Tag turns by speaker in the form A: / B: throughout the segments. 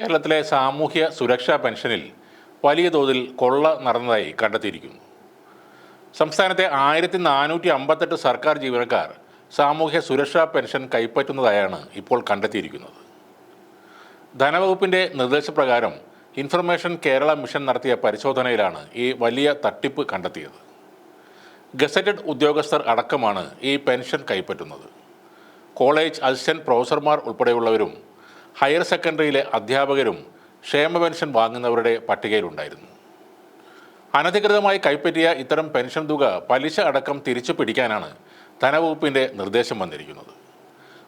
A: കേരളത്തിലെ സാമൂഹ്യ സുരക്ഷാ പെൻഷനിൽ വലിയ തോതിൽ കൊള്ള നടന്നതായി കണ്ടെത്തിയിരിക്കുന്നു. സംസ്ഥാനത്തെ ആയിരത്തി നാനൂറ്റി അമ്പത്തെട്ട് സർക്കാർ ജീവനക്കാർ സാമൂഹ്യ സുരക്ഷാ പെൻഷൻ കൈപ്പറ്റുന്നതായാണ് ഇപ്പോൾ കണ്ടെത്തിയിരിക്കുന്നത്. ധനവകുപ്പിന്റെ നിർദ്ദേശപ്രകാരം ഇൻഫർമേഷൻ കേരള മിഷൻ നടത്തിയ പരിശോധനയിലാണ് ഈ വലിയ തട്ടിപ്പ് കണ്ടെത്തിയത്. ഗസറ്റഡ് ഉദ്യോഗസ്ഥർ അടക്കമാണ് ഈ പെൻഷൻ കൈപ്പറ്റുന്നത്. കോളേജ് അസിസ്റ്റന്റ് പ്രൊഫസർമാർ ഉൾപ്പെടെയുള്ളവരും ഹയർ സെക്കൻഡറിയിലെ അധ്യാപകരും ക്ഷേമ പെൻഷൻ വാങ്ങുന്നവരുടെ പട്ടികയിലുണ്ടായിരുന്നു. അനധികൃതമായി കൈപ്പറ്റിയ ഇത്തരം പെൻഷൻ തുക പലിശ അടക്കം തിരിച്ചു പിടിക്കാനാണ് ധനവകുപ്പിന്റെ നിർദ്ദേശം വന്നിരിക്കുന്നത്.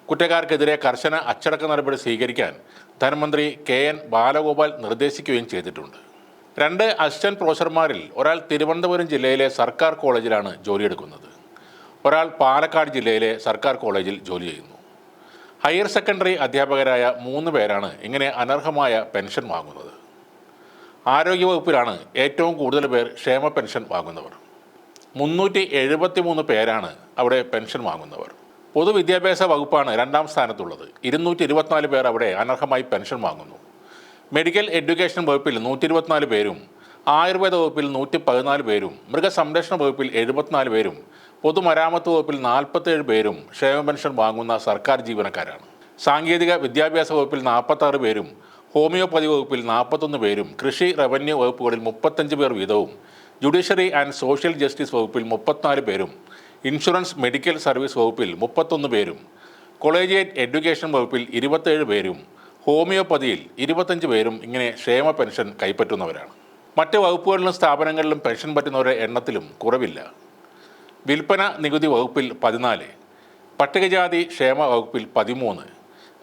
A: കുറ്റക്കാർക്കെതിരെ കർശന അച്ചടക്ക നടപടി സ്വീകരിക്കാൻ ധനമന്ത്രി കെ എൻ ബാലഗോപാൽ നിർദ്ദേശിക്കുകയും ചെയ്തിട്ടുണ്ട്. രണ്ട് അസിസ്റ്റന്റ് പ്രൊഫസർമാരിൽ ഒരാൾ തിരുവനന്തപുരം ജില്ലയിലെ സർക്കാർ കോളേജിലാണ് ജോലിയെടുക്കുന്നത്. ഒരാൾ പാലക്കാട് ജില്ലയിലെ സർക്കാർ കോളേജിൽ ജോലി ചെയ്യുന്നു. ഹയർ സെക്കൻഡറി അധ്യാപകരായ മൂന്ന് പേരാണ് ഇങ്ങനെ അനർഹമായ പെൻഷൻ വാങ്ങുന്നത്. ആരോഗ്യവകുപ്പിലാണ് ഏറ്റവും കൂടുതൽ പേർ ക്ഷേമ പെൻഷൻ വാങ്ങുന്നവർ. മുന്നൂറ്റി എഴുപത്തി മൂന്ന് പേരാണ് അവിടെ പെൻഷൻ വാങ്ങുന്നവർ. പൊതുവിദ്യാഭ്യാസ വകുപ്പാണ് രണ്ടാം സ്ഥാനത്തുള്ളത്. ഇരുന്നൂറ്റി ഇരുപത്തിനാല് പേർ അവിടെ അനർഹമായി പെൻഷൻ വാങ്ങുന്നു. മെഡിക്കൽ എഡ്യൂക്കേഷൻ വകുപ്പിൽ നൂറ്റി ഇരുപത്തിനാല് പേരും ആയുർവേദ വകുപ്പിൽ നൂറ്റി പതിനാല് പേരും മൃഗസംരക്ഷണ വകുപ്പിൽ എഴുപത്തിനാല് പേരും പൊതുമരാമത്ത് വകുപ്പിൽ നാൽപ്പത്തേഴ് പേരും ക്ഷേമ പെൻഷൻ വാങ്ങുന്ന സർക്കാർ ജീവനക്കാരാണ്. സാങ്കേതിക വിദ്യാഭ്യാസ വകുപ്പിൽ നാൽപ്പത്താറ് പേരും ഹോമിയോപ്പതി വകുപ്പിൽ നാൽപ്പത്തൊന്ന് പേരും കൃഷി റവന്യൂ വകുപ്പുകളിൽ മുപ്പത്തഞ്ച് പേർ വീതവും ജുഡീഷ്യറി ആൻഡ് സോഷ്യൽ ജസ്റ്റിസ് വകുപ്പിൽ മുപ്പത്തിനാല് പേരും ഇൻഷുറൻസ് മെഡിക്കൽ സർവീസ് വകുപ്പിൽ മുപ്പത്തൊന്ന് പേരും കൊളേജിയേറ്റ് എഡ്യൂക്കേഷൻ വകുപ്പിൽ ഇരുപത്തേഴ് പേരും ഹോമിയോപ്പതിയിൽ ഇരുപത്തഞ്ച് പേരും ഇങ്ങനെ ക്ഷേമ പെൻഷൻ കൈപ്പറ്റുന്നവരാണ്. മറ്റ് വകുപ്പുകളിലും സ്ഥാപനങ്ങളിലും പെൻഷൻ പറ്റുന്നവരുടെ എണ്ണത്തിലും കുറവില്ല. വിൽപ്പന നികുതി വകുപ്പിൽ പതിനാല് പട്ടികജാതി ക്ഷേമ വകുപ്പിൽ പതിമൂന്ന്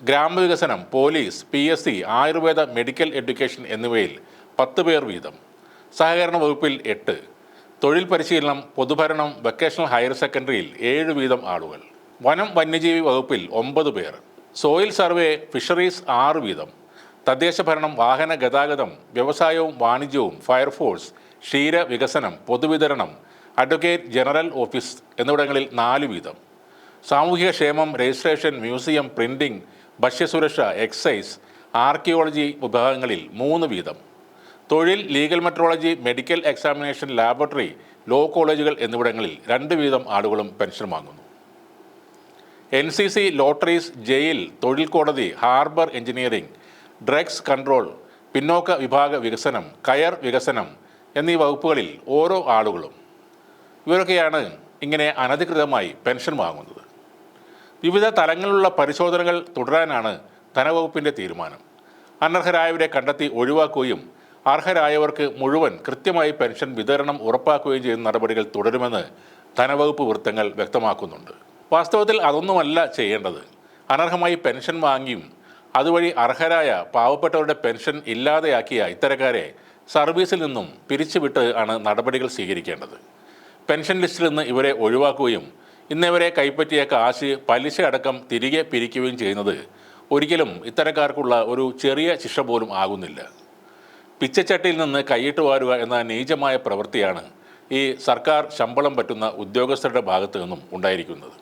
A: ഗ്രാമവികസനം police P S C Ayurveda medical education എന്നിവയിൽ പത്ത് പേർ വീതം. സഹകരണ വകുപ്പിൽ എട്ട് തൊഴിൽ പരിശീലനം പൊതുഭരണം വൊക്കേഷണൽ ഹയർ സെക്കൻഡറിയിൽ ഏഴ് വീതം ആളുകൾ. വനം വന്യജീവി വകുപ്പിൽ ഒമ്പത് പേർ. സോയിൽ സർവേ ഫിഷറീസ് ആറ് വീതം. തദ്ദേശ ഭരണം വാഹന ഗതാഗതം വ്യവസായവും വാണിജ്യവും ഫയർഫോഴ്സ് ക്ഷീര വികസനം പൊതുവിതരണം അഡ്വക്കേറ്റ് ജനറൽ ഓഫീസ് എന്നിവിടങ്ങളിൽ നാല് വീതം. സാമൂഹിക ക്ഷേമം രജിസ്ട്രേഷൻ മ്യൂസിയം പ്രിന്റിംഗ് ഭക്ഷ്യസുരക്ഷ എക്സൈസ് ആർക്കിയോളജി വിഭാഗങ്ങളിൽ മൂന്ന് വീതം. തൊഴിൽ legal metrology medical examination laboratory law കോളേജുകൾ എന്നിവിടങ്ങളിൽ രണ്ട് വീതം ആളുകളും പെൻഷൻ വാങ്ങുന്നു. N C C lotteries jail തൊഴിൽ കോടതി ഹാർബർ എഞ്ചിനീയറിംഗ് ഡ്രഗ്സ് കൺട്രോൾ പിന്നോക്ക വിഭാഗ വികസനം കയർ വികസനം എന്നീ വകുപ്പുകളിൽ ഓരോ ആളുകളും ഇവരൊക്കെയാണ് ഇങ്ങനെ അനധികൃതമായി പെൻഷൻ വാങ്ങുന്നത്. വിവിധ തലങ്ങളിലുള്ള പരിശോധനകൾ തുടരാനാണ് ധനവകുപ്പിന്റെ തീരുമാനം. അനർഹരായവരെ കണ്ടെത്തി ഒഴിവാക്കുകയും അർഹരായവർക്ക് മുഴുവൻ കൃത്യമായി പെൻഷൻ വിതരണം ഉറപ്പാക്കുകയും ചെയ്യുന്ന നടപടികൾ തുടരുമെന്ന് ധനവകുപ്പ് വൃത്തങ്ങൾ വ്യക്തമാക്കുന്നുണ്ട്. വാസ്തവത്തിൽ അതൊന്നുമല്ല ചെയ്യേണ്ടത്. അനർഹമായി പെൻഷൻ വാങ്ങിയും അതുവഴി അർഹരായ പാവപ്പെട്ടവരുടെ പെൻഷൻ ഇല്ലാതെയാക്കിയ ഇത്തരക്കാരെ സർവീസിൽ നിന്നും പിരിച്ചുവിട്ട് ആണ് നടപടികൾ സ്വീകരിക്കേണ്ടത്. പെൻഷൻ ലിസ്റ്റിൽ നിന്ന് ഇവരെ ഒഴിവാക്കുകയും ഇന്നിവരെ കൈപ്പറ്റിയ കാശ് പലിശ അടക്കം തിരികെ പിരിക്കുകയും ചെയ്യുന്നത് ഒരിക്കലും ഇത്തരക്കാർക്കുള്ള ഒരു ചെറിയ ശിക്ഷ പോലും ആകുന്നില്ല. പിച്ചച്ചട്ടിയിൽ നിന്ന് കൈയിട്ട് വാരുക എന്ന നീചമായ പ്രവൃത്തിയാണ് ഈ സർക്കാർ ശമ്പളം പറ്റുന്ന ഉദ്യോഗസ്ഥരുടെ ഭാഗത്തു നിന്നും ഉണ്ടായിരിക്കുന്നത്.